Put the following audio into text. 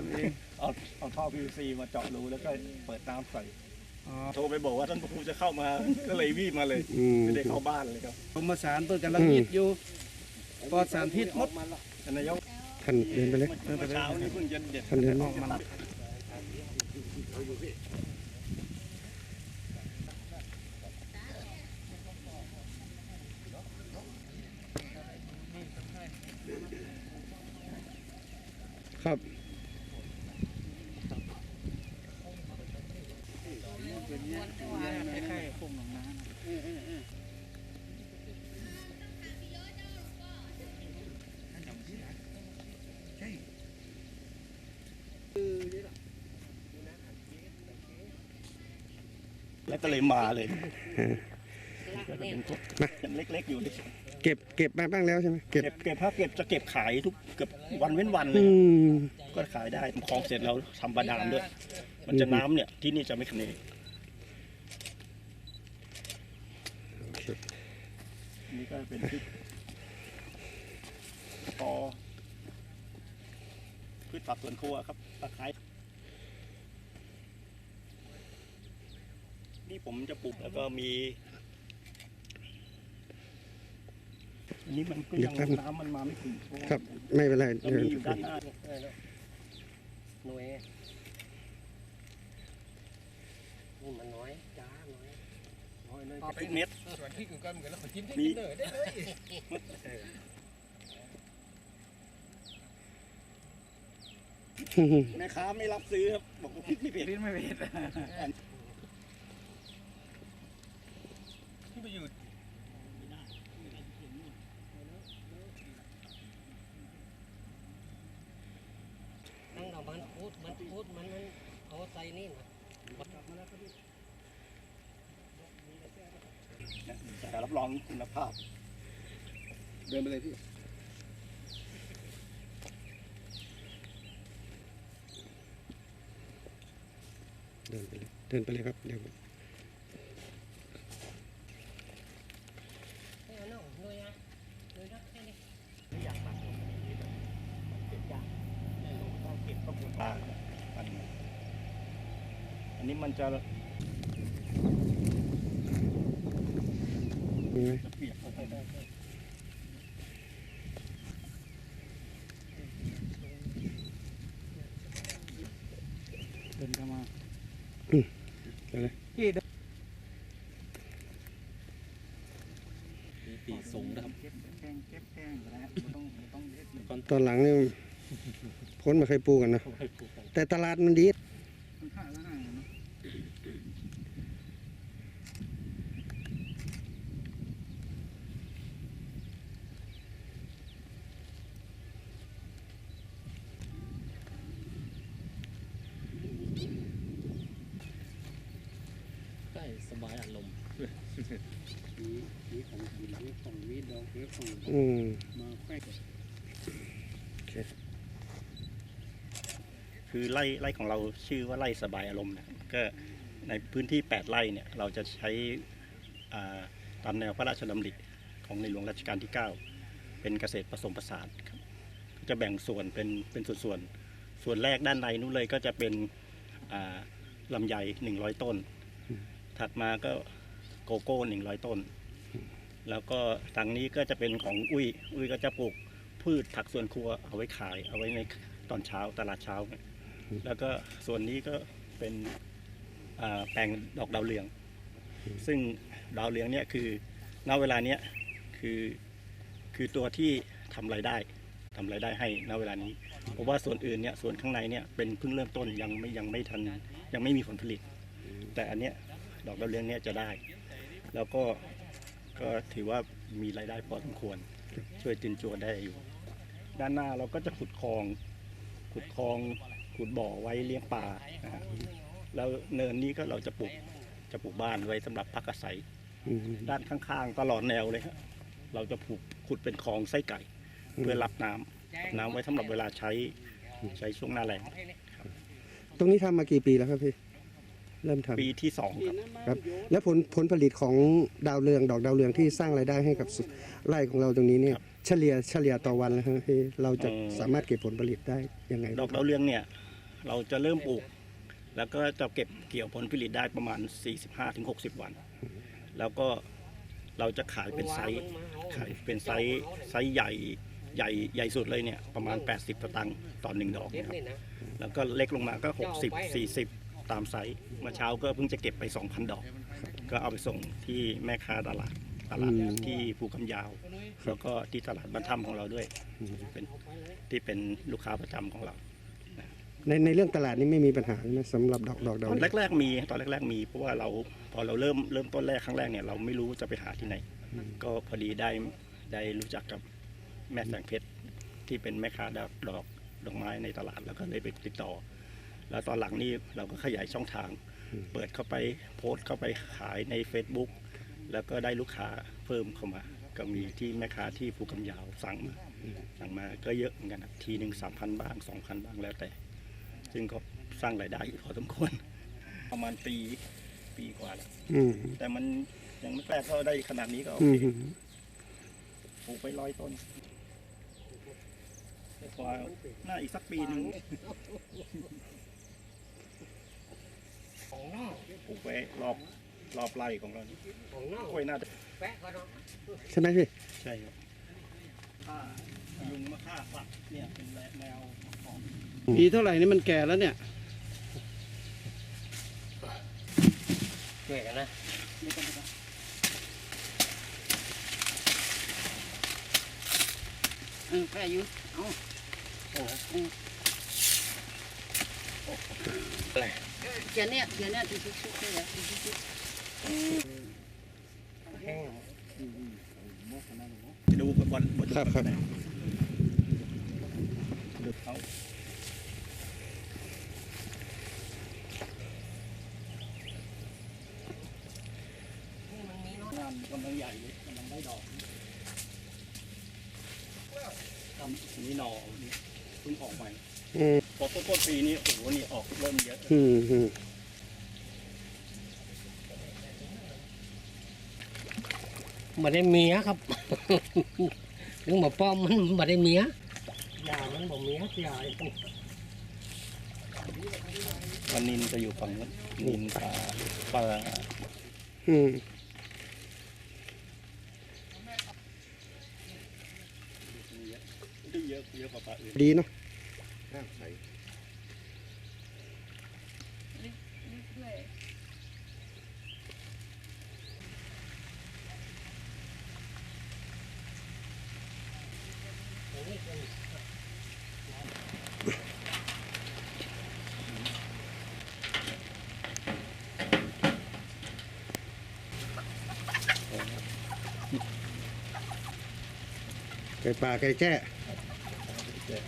ทำเองเอาเอาท่อ PVC มาเจาะรูแล้วก็เปิดน้ำใส่อ๋อโทรไปบอกว่าท่านครูจะเข้ามา ก็เลยวิ่งมาเลยอืม ไม่ได้เข้าบ้านเลยครับผมมาสารเปิดกำลังยิดอยู่ปลอดสารพิษหมดท่านนายกท่านเดินไปเลย เมื่อเช้านี้เพิ่งจะเด็ดท่านเดินอมาอกมารับ ครับ คล้ายๆพุ่มหนองน้ำแล้วก็เลยมาเลยก็เป็นพวกยังเล็ก ๆ อยู่เลยเก็บเก็บมาบ้างแล้วใช่ไหมเก็บเก็บเก็บถ้าเก็บจะเก็บขายทุกเกือบวันเว้นวันเลอืยมก็ขายได้คลองเสร็จเราทำบาดาลด้วย มันจะน้ำเนี่ยที่นี่จะไม่คะเนโอเค นี่ก็เป็นพริกปอพืชผักสวนครัวครับตะไคร้นี่ผมจะปลูกแล้วก็มีอันนี้มันก็ยังน้ำมันมาไม่ถึงครับ ไม่เป็นไรเราเดินมีอยู่ด้านหน้าเนี่ยหน่วยนี่มันน้อยจ้าน้อย น้อยเลยทุกเม็ดส่วนที่กูก็เหมือนแล้วขอจิ้มที่มีกินเลยได้เลยแม่ค้าไม่รับซื้อครับบอกว่าพริกไม่เผ็ดพิษไม่เผ็ดที่ไปอยู่นั่งเรามันพูดมันพูดมันมันเอาใส่นี่นะ แต่ รับรองคุณภาพ เดินไปเลยพี่เดินไปเลยเดินไปเลยครับเดี๋ยวเอาหน่อยหน่วยอะหน่วยนะแค่นี้ไม่อยากตัดลงแบบนี้เลยมันเก็บยากต้องเก็บข้อมูลมาอันนี้อันนี้มันจะ มีไหมเดินเข้ามาเดี๋ยวเลยพี่เดินปีสูงนะครับเก็บแป้งเก็บแป้งนะไม่ต้องไม่ต้องเด็ดเลยตอนหลังนี่พ้นมาเคยปลูกกันนะ แต่ตลาดมันดีมันฆ่าแล้วห่างกันเนาะ ใช่ สบายอารมณ์มีของกินมีของมีดอกมีของอืมมาแควกคือไร่ไร่ของเราชื่อว่าไร่สบายอารมณ์นะก็ในพื้นที่ 8 ไร่เนี่ยเราจะใช้อ่าตามแนวพระราชดำริของในหลวงรัชกาลที่ 9 เป็นเกษตรผสมผสานครับจะแบ่งส่วนเป็นเป็นส่วนส่วนๆส่วนแรกด้านในนู้นเลยก็จะเป็นอ่าลำไย 100 ต้น ถัดมาก็โกโก้100ต้น แล้วก็ทางนี้ก็จะเป็นของอุ้ย อุ้ยก็จะปลูกพืชผักสวนครัวเอาไว้ขาย เอาไว้ในตอนเช้าตลาดเช้า แล้วก็ส่วนนี้ก็เป็นแปลงดอกดาวเรือง ซึ่งดาวเรืองเนี่ยคือณเวลาเนี้ยคือคือตัวที่ทำรายได้ทำรายได้ให้ณเวลานี้ เพราะว่าส่วนอื่นเนี่ยส่วนข้างในเนี่ยเป็นเพิ่งเริ่มต้นยังไม่ยังไม่ทันยังไม่มีผลผลิต แต่อันเนี้ย ดอกดาวเรืองเนี่ยจะได้ แล้วก็ก็ถือว่ามีรายได้พอสมควร ช่วยจุนจวได้อยู่ ด้านหน้าเราก็จะขุดคลอง ขุดคลองขุดบ่อไว้เลี้ยงปลานะฮะแล้วเนินนี้ก็เราจะปลูกจะปลูกบ้านไว้สำหรับพักอาศัย อืมด้านข้างๆตลอดแนวเลยฮะเราจะผูกขุดเป็นคลองไส้ไก่ เพื่อรับน้ำน้ำไว้สำหรับเวลาใช้ใช้ช่วงหน้าแล้งตรงนี้ทำมากี่ปีแล้วครับพี่ เริ่มทำปีที่สองครับ ครับ แล้วผลผลผลิตของดาวเรืองดอกดาวเรืองที่สร้างรายได้ให้กับสุไร่ของเราตรงนี้เนี่ยเฉลี่ยเฉลี่ยต่อวันนะครับพี่เราจะเอ่อสามารถเก็บผลผลิตได้ยังไงดอกดาวเรืองเนี่ย เราจะเริ่มปลูก แล้วก็จะเก็บเกี่ยวผลผลิตได้ประมาณ 45-60 วัน แล้วก็เราจะขายเป็นไซส์ขายเป็นไซส์ไซส์ใหญ่ใหญ่ใหญ่สุดเลยเนี่ยประมาณ 80สตางค์ต่อหนึ่งดอกเด็ดนะครับนี่นะแล้วก็เล็กลงมาก็ 60 40 ตามไซส์เมื่อเช้าก็เพิ่งจะเก็บไป 2,000 ดอก ก็เอาไปส่งที่แม่ค้าตลาดตลาดอืมที่ภูคำยาว แล้วก็ที่ตลาดบ้านถ้ำของเราด้วยเป็นที่เป็นลูกค้าประจำของเรา ในในเรื่องตลาดนี่ไม่มีปัญหาใช่ไหมสำหรับดอกดอกดาวตอนเรืองแรกๆมีตอนแรกๆมีเพราะว่าเราพอเราเริ่มเริ่มต้นแรกครั้งแรกเนี่ยเราไม่รู้จะไปหาที่ไหน ก็พอดีได้ได้รู้จักกับแม่แสงเพชรที่เป็นแม่ค้าดอกดอกดอกไม้ในตลาดแล้วก็เลยไปติดต่อ แล้วตอนหลังนี่เราก็ขยายช่องทาง เปิดเข้าไปโพสต์เข้าไปขายใน Facebook แล้วก็ได้ลูกค้าเพิ่มเข้ามา ก็มีที่แม่ค้าที่ภูกำยาวสั่งมาสั่งมาก็เยอะเหมือนกันนะทีหนึ่งสามพันบ้างสองพันบ้างแล้วแต่ ซึ่งก็สร้างรายได้อยู่พอสมควร ประมาณปีปีกว่าแล้วอืมแต่มันยังไม่แปลกก็ได้ขนาดนี้ก็โออืเคมปลูกไปร้อยต้นแต่กว่าหน้าอีกสักปีหนึ่ง ของนอกปลูกไปรอบรอบไร่ของเรานี่ของนอกกล้วยน่าจะแปะก็เนาะใช่ไหมพี่ใช่ครับถ้ายุงมาฆ่าสัตว์เนี่ยเป็นแนวของปีเท่าไหร่นี่มันแก่แล้วเนี่ยช่วยกันนะเออแค่อยู่เอา เขียนเนี่ยเขียนเนี่ยชุกชุกๆเนี่ยชุกชุกแห้งดูบนบนบนครับครับดูเขานี่มันมีเนาะงานกำลังใหญ่เลยกำลังได้ดอกทำนี่หนอนี่เพิ่งออกใหม่ พอต้นปีนี้โอ้โหนี่ออกเริ่มเยอะมาได้เมียครับถึงมาป้อมมันมาได้เมียยามันบ่เมียเสียไอ้วันนินจะอยู่ฝั่งนนินปลาปลาอืมดีเนาะ ไก่ป่าไก่แจ้